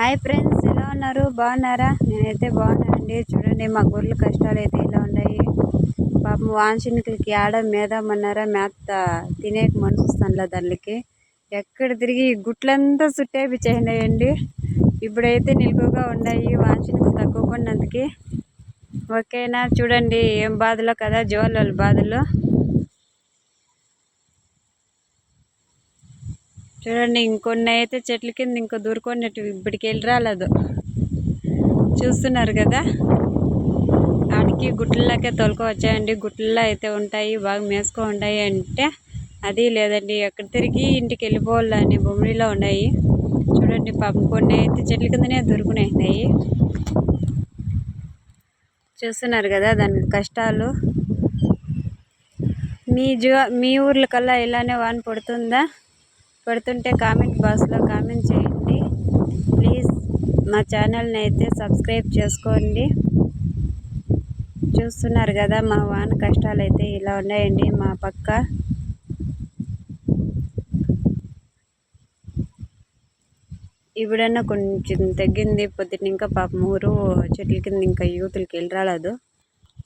Hi friends ఎలా ఉన్నారు? బాగున్నారా? నేనైతే బాగున్నానండి. చూడండి మా గొర్రెల కష్టాలు అయితే ఇలా ఉన్నాయి. పాపం వాంఛనికులకి ఆడ మేదామన్నారా మేత తినేక మనసు వస్తుందిలే దానికి ఎక్కడ తిరిగి గుట్లంతా చుట్టేపిచ్చేయండి ఇప్పుడైతే నిలుపుగా ఉన్నాయి వాంఛనికులు తక్కువ పడినందుకు. ఓకేనా? చూడండి ఏం బాధలో కదా జోళ్ళ బాధలు. చూడండి ఇంకొన్ని అయితే చెట్ల కింద ఇంకో దూరుకున్నట్టు ఇప్పటికి వెళ్ళి రాలేదు. చూస్తున్నారు కదా? ఆడికి గుట్లలోకే తోలుకో వచ్చాయండి. గుట్లలో అయితే ఉంటాయి బాగా మేసుకో ఉన్నాయి అంటే అది లేదండి. ఎక్కడ తిరిగి ఇంటికి వెళ్ళిపోవాలని భూమిలో ఉన్నాయి. చూడండి పాపం కొన్ని అయితే చెట్ల కిందనే దొరుకునేసినాయి. చూస్తున్నారు కదా దానికి కష్టాలు. మీ జో మీ ఊర్ల కల్లా ఇలానే వాన పడుతుందా? పడుతుంటే కామెంట్ బాక్స్లో కామెంట్ చేయండి. ప్లీజ్ మా ఛానల్ని అయితే సబ్స్క్రైబ్ చేసుకోండి. చూస్తున్నారు కదా మా వాన కష్టాలు అయితే ఇలా ఉన్నాయండి మా పక్క. ఇప్పుడన్నా కొంచెం తగ్గింది పొద్దున్న ఇంకా పాపం ఊరు చెట్ల కింద ఇంకా యూతులకి వెళ్ళి రాలేదు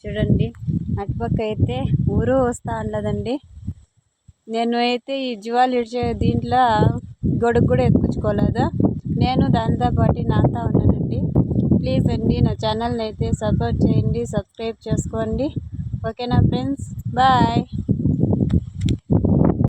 చూడండి అటుపక్క అయితే ఊరు వస్తూ ఉండదండి నేను అయితే ఈ జీవాలు ఇడిచే దీంట్లో గొడుగు కూడా ఎత్తుకొచ్చుకోలేదు? నేను దాంతో పాటు నాతో ఉన్నానండి. ప్లీజ్ అండి నా ఛానల్ని అయితే సపోర్ట్ చేయండి సబ్స్క్రైబ్ చేసుకోండి. ఓకేనా ఫ్రెండ్స్? బాయ్.